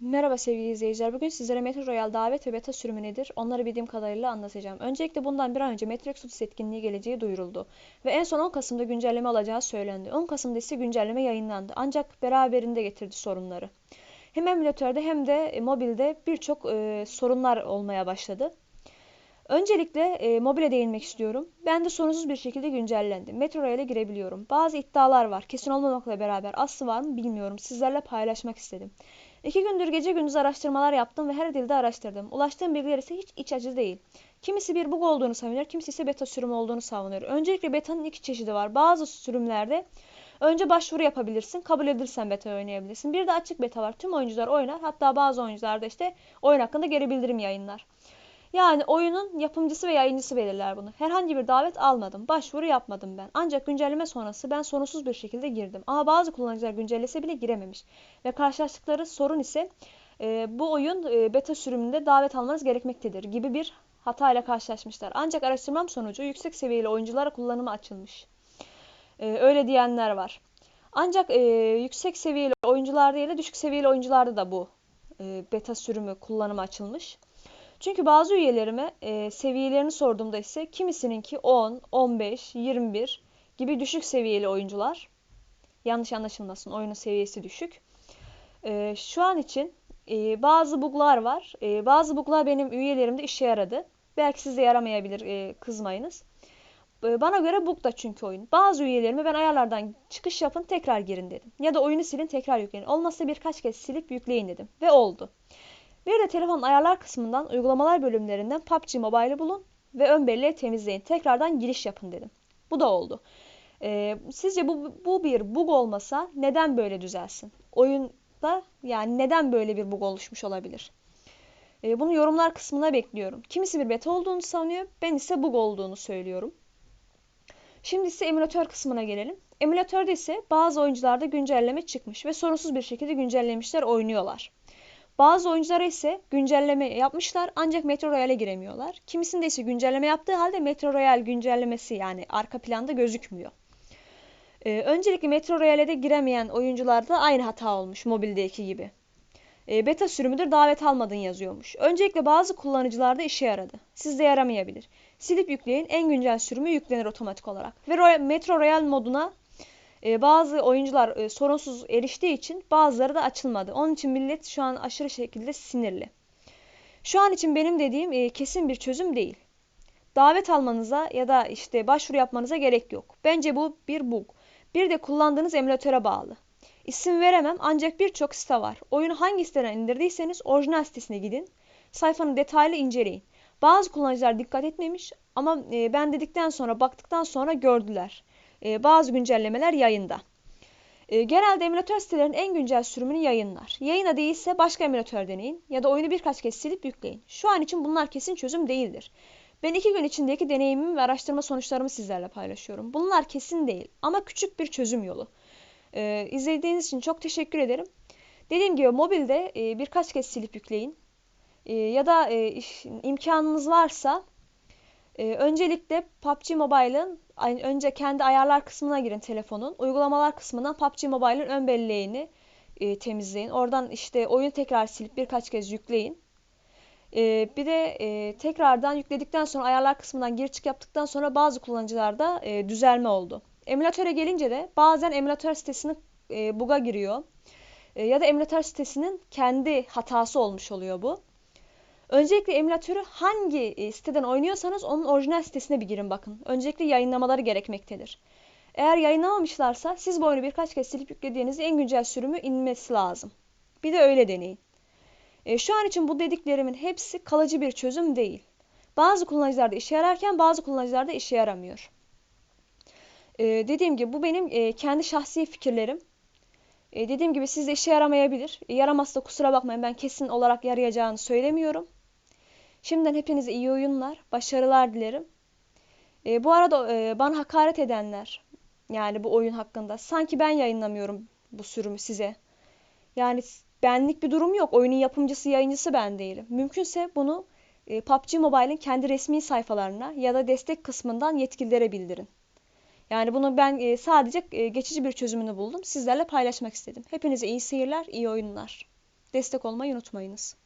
Merhaba sevgili izleyiciler. Bugün sizlere Metro Royal davet ve beta sürümü nedir? Onları bildiğim kadarıyla anlatacağım. Öncelikle bundan bir an önce Metro Exodus etkinliği geleceği duyuruldu. Ve en son 10 Kasım'da güncelleme alacağı söylendi. 10 Kasım'da ise güncelleme yayınlandı. Ancak beraberinde getirdi sorunları. Hem emülatörde hem de e, mobilde birçok e, sorunlar olmaya başladı. Öncelikle e, mobile değinmek istiyorum. Ben de sorunsuz bir şekilde güncellendi. Metro Rail'e girebiliyorum. Bazı iddialar var. Kesin olmamakla beraber aslı var mı bilmiyorum. Sizlerle paylaşmak istedim. İki gündür gece gündüz araştırmalar yaptım ve her dilde araştırdım. Ulaştığım bilgiler ise hiç iç açıcı değil. Kimisi bir bug olduğunu savunuyor, kimisi ise beta sürümü olduğunu savunuyor. Öncelikle beta'nın iki çeşidi var. Bazı sürümlerde önce başvuru yapabilirsin, kabul edilirsen beta oynayabilirsin. Bir de açık beta var. Tüm oyuncular oynar. Hatta bazı oyuncular da işte oyun hakkında geri bildirim yayınlar. Yani oyunun yapımcısı ve yayıncısı belirler bunu. Herhangi bir davet almadım. Başvuru yapmadım ben. Ancak güncelleme sonrası ben sorunsuz bir şekilde girdim. Ama bazı kullanıcılar güncellese bile girememiş. Ve karşılaştıkları sorun ise e, bu oyun e, beta sürümünde davet almanız gerekmektedir gibi bir hatayla karşılaşmışlar. Ancak araştırmam sonucu yüksek seviyeli oyunculara kullanımı açılmış. E, öyle diyenler var. Ancak e, yüksek seviyeli oyuncularda ya da düşük seviyeli oyuncularda da bu e, beta sürümü kullanımı açılmış. Çünkü bazı üyelerime e, seviyelerini sorduğumda ise kimisininki 10, 15, 21 gibi düşük seviyeli oyuncular. Yanlış anlaşılmasın oyunun seviyesi düşük. E, şu an için e, bazı buglar var. E, bazı buglar benim üyelerimde işe yaradı. Belki size yaramayabilir e, kızmayınız. E, bana göre bug da çünkü oyun. Bazı üyelerime ben ayarlardan çıkış yapın tekrar girin dedim. Ya da oyunu silin tekrar yükleyin. Olmazsa birkaç kez silip yükleyin dedim. Ve oldu. Bir de telefonun ayarlar kısmından uygulamalar bölümlerinden PUBG Mobile'ı bulun ve ön belleği temizleyin. Tekrardan giriş yapın dedim. Bu da oldu. Ee, sizce bu, bu bir bug olmasa neden böyle düzelsin? Oyunda yani neden böyle bir bug oluşmuş olabilir? Ee, bunu yorumlar kısmına bekliyorum. Kimisi bir beta olduğunu savunuyor. Ben ise bug olduğunu söylüyorum. Şimdi ise emülatör kısmına gelelim. Emülatörde ise bazı oyuncularda güncelleme çıkmış ve sorunsuz bir şekilde güncellemişler oynuyorlar. Bazı oyunculara ise güncelleme yapmışlar ancak Metro Royale'e giremiyorlar. Kimisinde ise güncelleme yaptığı halde Metro Royale güncellemesi yani arka planda gözükmüyor. Ee, öncelikle Metro Royale'e de giremeyen oyuncularda aynı hata olmuş mobildeki gibi. Ee, beta sürümüdür davet almadın yazıyormuş. Öncelikle bazı kullanıcılarda işe yaradı. Sizde yaramayabilir. Silip yükleyin en güncel sürümü yüklenir otomatik olarak. Ve Metro Royale moduna e, bazı oyuncular e, sorunsuz eriştiği için bazıları da açılmadı. Onun için millet şu an aşırı şekilde sinirli. Şu an için benim dediğim e, kesin bir çözüm değil. Davet almanıza ya da işte başvuru yapmanıza gerek yok. Bence bu bir bug. Bir de kullandığınız emülatöre bağlı. İsim veremem ancak birçok site var. Oyunu hangi siteden indirdiyseniz orijinal sitesine gidin. Sayfanın detaylı inceleyin. Bazı kullanıcılar dikkat etmemiş ama e, ben dedikten sonra baktıktan sonra gördüler. E, bazı güncellemeler yayında. E, genelde emülatör sitelerin en güncel sürümünü yayınlar. Yayına değilse başka emülatör deneyin ya da oyunu birkaç kez silip yükleyin. Şu an için bunlar kesin çözüm değildir. Ben iki gün içindeki deneyimimi ve araştırma sonuçlarımı sizlerle paylaşıyorum. Bunlar kesin değil ama küçük bir çözüm yolu. Ee, izlediğiniz için çok teşekkür ederim. Dediğim gibi mobilde e, birkaç kez silip yükleyin. E, ya da e, imkanınız varsa e, öncelikle PUBG Mobile'ın önce kendi ayarlar kısmına girin telefonun. Uygulamalar kısmından PUBG Mobile'ın ön belleğini e, temizleyin. Oradan işte oyunu tekrar silip birkaç kez yükleyin. E, bir de e, tekrardan yükledikten sonra ayarlar kısmından gir çık yaptıktan sonra bazı kullanıcılarda e, düzelme oldu. Emülatöre gelince de bazen emülatör sitesinin e, bug'a giriyor. E, ya da emülatör sitesinin kendi hatası olmuş oluyor bu. Öncelikle emülatörü hangi e, siteden oynuyorsanız onun orijinal sitesine bir girin bakın. Öncelikle yayınlamaları gerekmektedir. Eğer yayınlamamışlarsa siz bu oyunu birkaç kez silip yüklediğinizde en güncel sürümü inmesi lazım. Bir de öyle deneyin. E, şu an için bu dediklerimin hepsi kalıcı bir çözüm değil. Bazı kullanıcılarda işe yararken bazı kullanıcılarda işe yaramıyor. E, dediğim gibi bu benim e, kendi şahsi fikirlerim. E, dediğim gibi sizde işe yaramayabilir. E, yaramazsa kusura bakmayın ben kesin olarak yarayacağını söylemiyorum. Şimdiden hepinize iyi oyunlar, başarılar dilerim. E, bu arada e, bana hakaret edenler, yani bu oyun hakkında, sanki ben yayınlamıyorum bu sürümü size. Yani benlik bir durum yok. Oyunun yapımcısı, yayıncısı ben değilim. Mümkünse bunu e, PUBG Mobile'in kendi resmi sayfalarına ya da destek kısmından yetkililere bildirin. Yani bunu ben e, sadece e, geçici bir çözümünü buldum. Sizlerle paylaşmak istedim. Hepinize iyi seyirler, iyi oyunlar. destek olmayı unutmayınız.